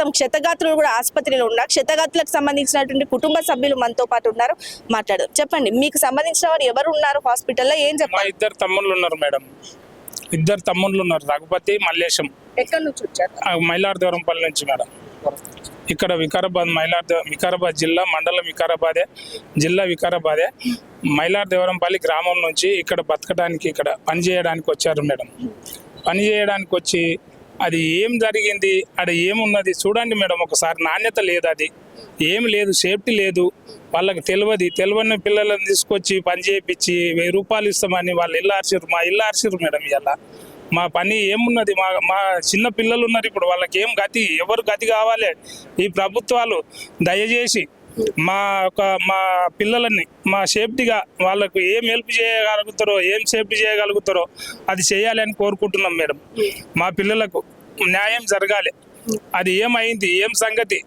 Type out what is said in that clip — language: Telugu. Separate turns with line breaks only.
ప్రస్తుతం క్షతగాత్రులు కూడా ఆసుపత్రిలో ఉన్నారు. క్షతగాత్రులకు సంబంధించినటువంటి కుటుంబ సభ్యులు మనతో పాటు ఉన్నారు. మాట్లాడు చెప్పండి మీకు సంబంధించిన వారు ఎవరు ఉన్నారు హాస్పిటల్లో? ఏం చెప్పాలి?
ఇద్దరు తమ్ముళ్ళు ఉన్నారు మేడం. ఇద్దరు తమ్ముళ్ళు ఉన్నారు రఘుపతి మల్లేశం.
ఎక్కడి నుంచి వచ్చారు?
ఆ మైలార్దేవరంపల్లి నుంచి మేడం. ఇక్కడ వికారాబాద్ మైలార్దే వికారాబాద్ జిల్లా మండలం వికారాబాదే జిల్లా వికారాబాదే మైలార్దేవరంపల్లి గ్రామం నుంచి ఇక్కడ బతకడానికి ఇక్కడ పని చేయడానికి వచ్చారు మేడం. పని చేయడానికి వచ్చి అది ఏం జరిగింది? అది ఏమున్నది? చూడండి మేడం ఒకసారి నాణ్యత లేదు అది. ఏం లేదు సేఫ్టీ లేదు. వాళ్ళకి తెలియదు తెలియని పిల్లలను తీసుకొచ్చి పని చేయించి వెయ్యి రూపాయలు ఇస్తామని వాళ్ళు ఇల్లు ఆర్చిరు మా ఇల్లు ఆర్చిరు మేడం ఇలా మా పని ఏమున్నది? మా మా చిన్న పిల్లలు ఉన్నారు ఇప్పుడు. వాళ్ళకి ఏం గతి? ఎవరు గతి కావాలి? ఈ ప్రభుత్వాలు దయచేసి మా ఒక మా పిల్లలని మా సేఫ్టీగా వాళ్ళకు ఏం హెల్ప్ చేయగలుగుతారో ఏం సేఫ్టీ చేయగలుగుతారో అది చేయాలి అని కోరుకుంటున్నాం మేడం. మా పిల్లలకు న్యాయం జరగాలి. అది ఏమైంది ఏం సంగతి?